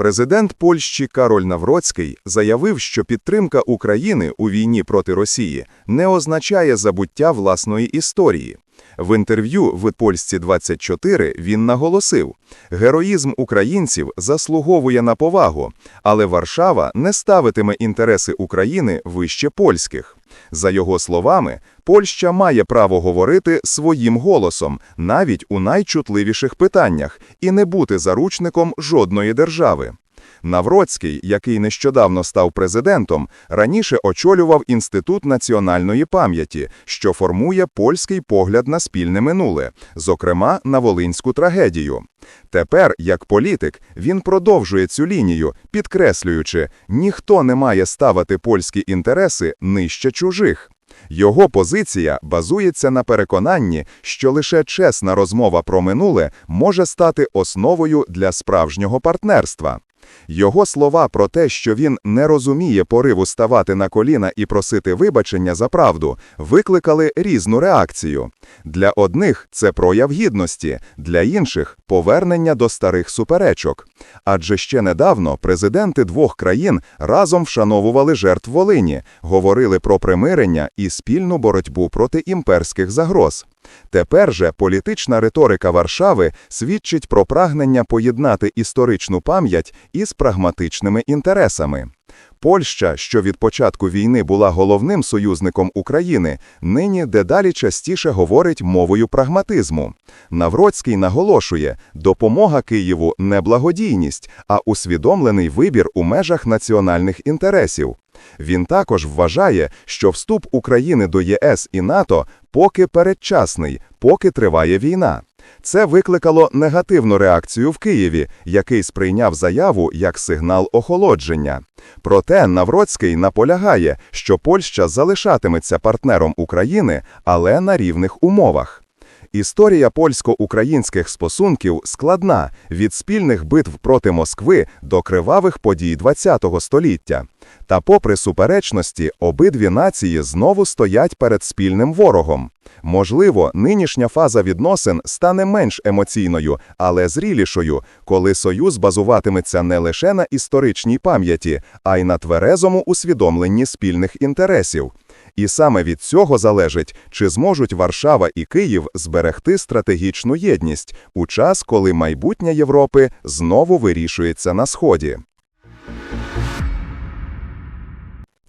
Президент Польщі Кароль Навроцький заявив, що підтримка України у війні проти Росії не означає забуття власної історії. В інтерв'ю в Польсці 24 він наголосив, героїзм українців заслуговує на повагу, але Варшава не ставитиме інтереси України вище польських. За його словами, Польща має право говорити своїм голосом навіть у найчутливіших питаннях і не бути заручником жодної держави. Навроцький, який нещодавно став президентом, раніше очолював Інститут національної пам'яті, що формує польський погляд на спільне минуле, зокрема на волинську трагедію. Тепер, як політик, він продовжує цю лінію, підкреслюючи, ніхто не має ставити польські інтереси нижче чужих. Його позиція базується на переконанні, що лише чесна розмова про минуле може стати основою для справжнього партнерства. Його слова про те, що він не розуміє пориву ставати на коліна і просити вибачення за правду, викликали різну реакцію. Для одних це прояв гідності, для інших повернення до старих суперечок. Адже ще недавно президенти двох країн разом вшановували жертв Волині, говорили про примирення і спільну боротьбу проти імперських загроз. Тепер же політична риторика Варшави свідчить про прагнення поєднати історичну пам'ять із прагматичними інтересами. Польща, що від початку війни була головним союзником України, нині дедалі частіше говорить мовою прагматизму. Навроцький наголошує, допомога Києву не благодійність, а усвідомлений вибір у межах національних інтересів. Він також вважає, що вступ України до ЄС і НАТО поки передчасний, поки триває війна. Це викликало негативну реакцію в Києві, який сприйняв заяву як сигнал охолодження. Проте Навроцький наполягає, що Польща залишатиметься партнером України, але на рівних умовах. Історія польсько-українських стосунків складна від спільних битв проти Москви до кривавих подій ХХ століття. Та попри суперечності, обидві нації знову стоять перед спільним ворогом. Можливо, нинішня фаза відносин стане менш емоційною, але зрілішою, коли союз базуватиметься не лише на історичній пам'яті, а й на тверезому усвідомленні спільних інтересів. І саме від цього залежить, чи зможуть Варшава і Київ зберегти стратегічну єдність у час, коли майбутнє Європи знову вирішується на сході.